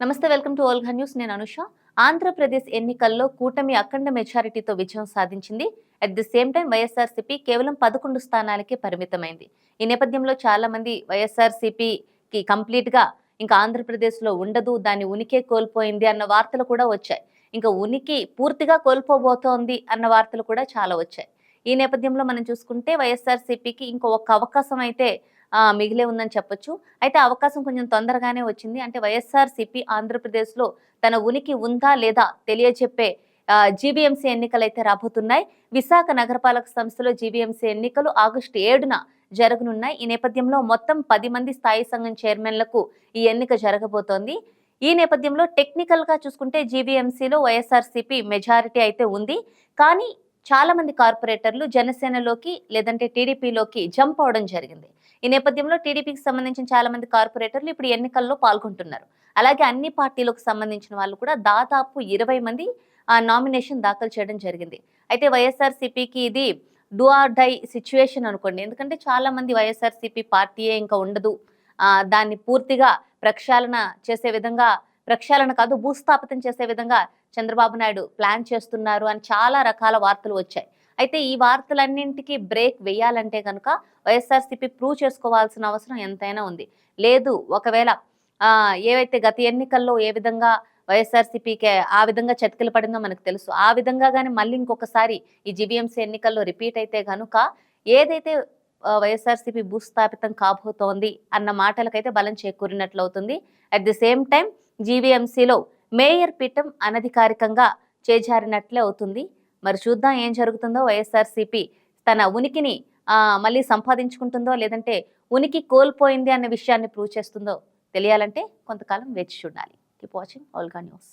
నమస్తే welcome to Olga news. నేను అనుష. ఆంధ్రప్రదేశ్ ఎన్నికల్లో కూటమి అఖండ మెజారిటీతో విజయం సాధించింది. At the same time YSRCP కేవలం పదకొండు స్థానాలకే పరిమితమైంది. ఈ నేపథ్యంలో చాలా మంది వైఎస్ఆర్సీపీకి కంప్లీట్గా ఇంకా ఆంధ్రప్రదేశ్లో ఉండదు దాని ఉనికే కోల్పోయింది అన్న వార్తలు కూడా వచ్చాయి. ఇంకా ఉనికి పూర్తిగా కోల్పోబోతోంది అన్న వార్తలు కూడా చాలా వచ్చాయి. ఈ నేపథ్యంలో మనం చూసుకుంటే వైఎస్ఆర్సీపీకి ఇంకో ఒక అవకాశం అయితే మిగిలే ఉందని చెప్పొచ్చు. అయితే అవకాశం కొంచెం తొందరగానే వచ్చింది. అంటే వైఎస్ఆర్సీపీ ఆంధ్రప్రదేశ్లో తన ఉనికి ఉందా లేదా తెలియచెప్పే జీబీఎంసీ ఎన్నికలు అయితే రాబోతున్నాయి. విశాఖ నగరపాలక సంస్థలో జీబీఎంసీ ఎన్నికలు ఆగస్టు ఏడున జరగనున్నాయి. ఈ నేపథ్యంలో మొత్తం పది మంది స్థాయి సంఘం చైర్మన్లకు ఈ ఎన్నిక జరగబోతోంది. ఈ నేపథ్యంలో టెక్నికల్గా చూసుకుంటే జీబీఎంసీలో వైఎస్ఆర్సీపీ మెజారిటీ అయితే ఉంది. కానీ చాలా మంది కార్పొరేటర్లు జనసేనలోకి లేదంటే టీడీపీలోకి జంప్ అవడం జరిగింది. ఈ నేపథ్యంలో టీడీపీకి సంబంధించిన చాలా మంది కార్పొరేటర్లు ఇప్పుడు ఎన్నికల్లో పాల్గొంటున్నారు. అలాగే అన్ని పార్టీలకు సంబంధించిన వాళ్ళు కూడా దాదాపు ఇరవై మంది ఆ నామినేషన్ దాఖలు చేయడం జరిగింది. అయితే వైఎస్ఆర్సీపీకి ఇది డూ ఆర్ డై సిచ్యువేషన్ అనుకోండి. ఎందుకంటే చాలా మంది వైఎస్ఆర్సీపీ పార్టీయే ఇంకా ఉండదు. దాన్ని పూర్తిగా ప్రక్షాళన చేసే విధంగా ప్రక్షాళన కాదు భూస్థాపితం చేసే విధంగా చంద్రబాబు నాయుడు ప్లాన్ చేస్తున్నారు అని చాలా రకాల వార్తలు వచ్చాయి. అయితే ఈ వార్తలన్నింటికి బ్రేక్ వేయాలంటే కనుక వైఎస్ఆర్సీపీ ప్రూవ్ చేసుకోవాల్సిన అవసరం ఎంతైనా ఉంది. లేదు ఒకవేళ ఏవైతే గత ఎన్నికల్లో ఏ విధంగా వైఎస్ఆర్సీపీకి ఆ విధంగా చతికిల పడిందో మనకు తెలుసు. ఆ విధంగా కానీ మళ్ళీ ఇంకొకసారి ఈ జీవీఎంసీ ఎన్నికల్లో రిపీట్ అయితే కనుక ఏదైతే వైఎస్ఆర్సీపీ భూస్థాపితం కాబోతోంది అన్న మాటలకైతే బలం చేకూరినట్లు అవుతుంది అట్ ది సేమ్ టైం జీవీఎంసీలో మేయర్ పీఠం అనధికారికంగా చేజారినట్లే అవుతుంది. మరి చూద్దాం ఏం జరుగుతుందో వైఎస్ఆర్సీపీ తన ఉనికిని మళ్ళీ సంపాదించుకుంటుందో లేదంటే ఉనికి కోల్పోయింది అన్న విషయాన్ని ప్రూవ్ చేస్తుందో తెలియాలంటే కొంతకాలం వేచి చూడాలి. Keep watching ఆల్గా news